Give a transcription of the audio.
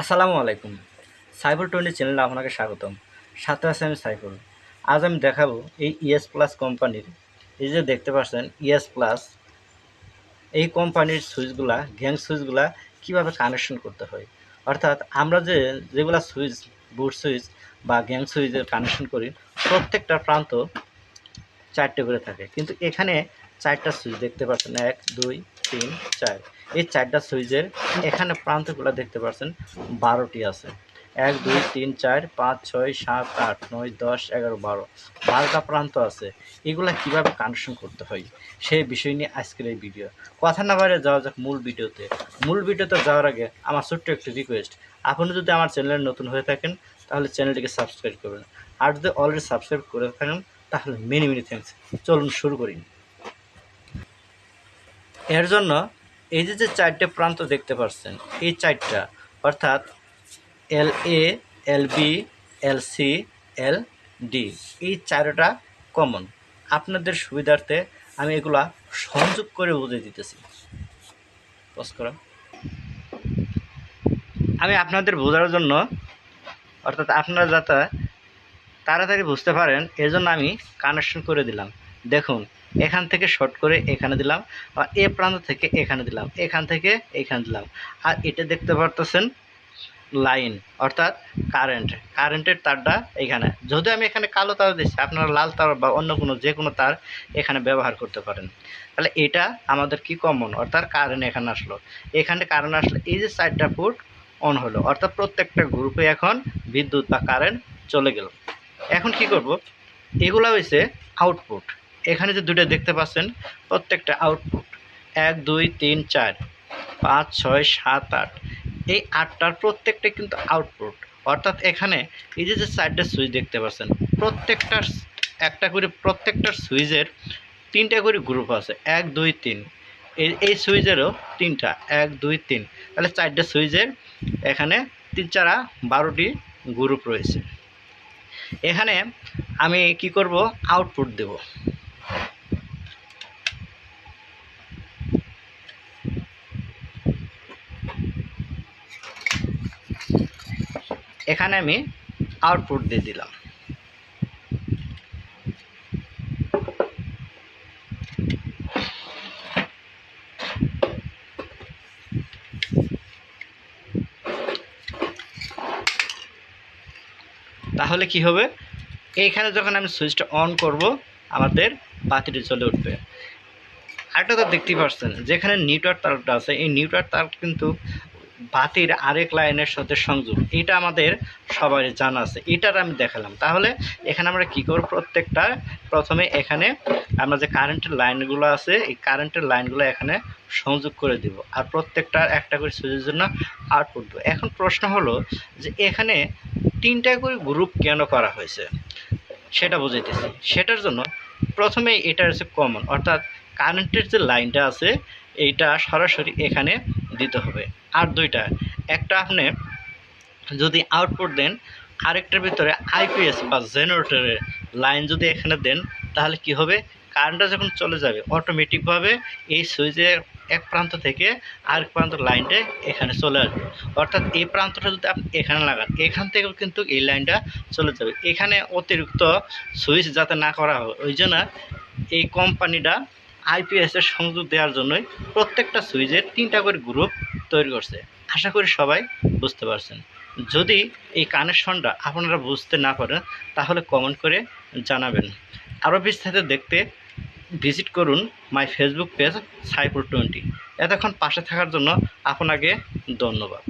আসসালামু আলাইকুম। Cyber twenty চ্যানেলে আপনাকে স্বাগতম। সাথে আছে আমি সাইফুল। আজ আমি দেখাবো এই ইএস প্লাস কোম্পানির। এই যে দেখতে পাচ্ছেন, ইএস প্লাস। এই কোম্পানির সুইচগুলা, গ্যাং সুইচগুলা কীভাবে কানেকশন করতে হয়? অর্থাৎ আমরা যে যেগুলা সুইচ বুট সুইচ বা গ্যাং সুইচের কানেকশন করি, প্রত্যেকটা প্রান্ত চারটে করে থাকে। কিন্তু এখানে চারটা সুইচ দেখতে পাচ্ছেন, এক, দুই তিন, চার। এই চারটা সুইচের এখানে প্রান্তগুলো দেখতে পাচ্ছেন বারোটি আছে। এক, দুই, তিন, চার, পাঁচ, ছয়, সাত, আট, নয়, দশ, এগারো, বারো। বারোটা প্রান্ত আছে। এগুলা কীভাবে কানেকশন করতে হয় সেই বিষয় নিয়ে আজকের এই ভিডিও কথা না বাইরে যাওয়া যাক মূল ভিডিওতে। মূল ভিডিওতে যাওয়ার আগে আমার ছোট্ট একটি রিকোয়েস্ট আপনি যদি আমার চ্যানেলে নতুন হয়ে থাকেন, তাহলে চ্যানেলটিকে সাবস্ক্রাইব করবেন। আর যদি অলরেডি সাবস্ক্রাইব করে থাকেন, তাহলে মেনি মেনি থ্যাংকস চলুন শুরু করি। এর জন্য এই যে যে চারটে প্রান্ত দেখতে পাচ্ছেন এই চারটা, অর্থাৎ L A L B L C L D এই চারটা কমন আপনাদের সুবিধার্থে আমি এগুলা সংযোগ করে বুঝে দিতেছি। আমি আপনাদের বোঝার জন্য, অর্থাৎ আপনারা যাতে তাড়াতাড়ি বুঝতে পারেন এর জন্য আমি কানেকশন করে দিলাম। দেখুন, এখান থেকে শর্ট করে এখানে দিলাম, আর এ প্রান্ত থেকে এখানে দিলাম, এখান থেকে এখানে দিলাম। আর এটা দেখতে পারতেছেন লাইন অর্থাৎ কারেন্ট কারেন্টের তারটা এখানে। যদি আমি এখানে কালো তার দিচ্ছি, আপনারা লাল তার বা অন্য কোনো, যে কোনো তার এখানে ব্যবহার করতে পারেন। তাহলে এটা আমাদের কি কমন অর্থাৎ কারেন্ট এখানে আসলো। এখানে কারেন্ট আসলে এই যে সাইডটা ফুট অন হলো, অর্থাৎ প্রত্যেকটা গ্রুপে এখন বিদ্যুৎ বা কারেন্ট চলে গেল। এখন কি করব? এগুলা হয়েছে আউটপুট এখানে যে দুটো দেখতে পাচ্ছেন, প্রত্যেকটা আউটপুট এক, দুই, তিন, চার, পাঁচ, ছয়, সাত, আট। এই আটটার প্রত্যেকটা কিন্তু আউটপুট অর্থাৎ এখানে এই যে যে চারটে সুইচ দেখতে পাচ্ছেন প্রত্যেকটার একটা করে প্রত্যেকটার সুইচের তিনটা করে গ্রুপ আছে। এক, দুই, তিন। এই এই সুইচেরও তিনটা। এক, দুই, তিন। তাহলে চারটে সুইচের এখানে তিন চারা বারোটি গ্রুপ রয়েছে। এখানে আমি কি করব? আউটপুট দেব। এখানে আমি আউটপুট দিয়ে দিলাম। তাহলে কি হবে? এইখানে যখন আমি সুইচটা অন করব, আমাদের বাতিটি চলে উঠবে। আরেকটা তো দেখতেই পাচ্ছেন, যেখানে নিউট্রাল তারটা আছে, এই নিউটার তার কিন্তু বাতির আরেক লাইনের সাথে সংযোগ। এটা আমাদের সবাই জানা আছে। এটার আমি দেখালাম। তাহলে এখানে আমরা কি করব? প্রত্যেকটা প্রথমে এখানে আমরা যে কারেন্টের লাইনগুলো আছে, এই কারেন্টের লাইনগুলো এখানে সংযোগ করে দিব। আর প্রত্যেকটা একটা করে সুইচের জন্য আউটপুট দেবো। এখন প্রশ্ন হলো যে এখানে তিনটা করে গ্রুপ কেন করা হয়েছে? সেটা বুঝাইতেছি। সেটার জন্য প্রথমে এটা হচ্ছে কমন অর্থাৎ কারেন্টের যে লাইনটা আছে, এইটা সরাসরি এখানে দিতে হবে। আর দুইটা, একটা আপনি যদি আউটপুট দেন, আরেকটার ভিতরে আইপিএস বা জেনারেটরের লাইন যদি এখানে দেন, তাহলে কি হবে? কারেন্টটা যখন চলে যাবে অটোমেটিকভাবে এই সুইচের এক প্রান্ত থেকে আরেক প্রান্ত লাইনটা এখানে চলে আসবে। অর্থাৎ এই প্রান্তটা যদি আপনি এখানে লাগান, এখান থেকেও কিন্তু এই লাইনটা চলে যাবে। এখানে অতিরিক্ত সুইচ যাতে না করা হয়, ওই জন্য এই কোম্পানিটা আইপিএসের সংযোগ দেওয়ার জন্যই প্রত্যেকটা সুইচের তিনটা করে গ্রুপ তৈরি করছে। আশা করি সবাই বুঝতে পারছেন। যদি এই কানেকশনটা আপনারা বুঝতে না পারেন, তাহলে কমেন্ট করে জানাবেন। আরও বিস্তারিত দেখতে ভিজিট করুন my Facebook page Saipur twenty এতক্ষণ পাশে থাকার জন্য আপনাকে ধন্যবাদ।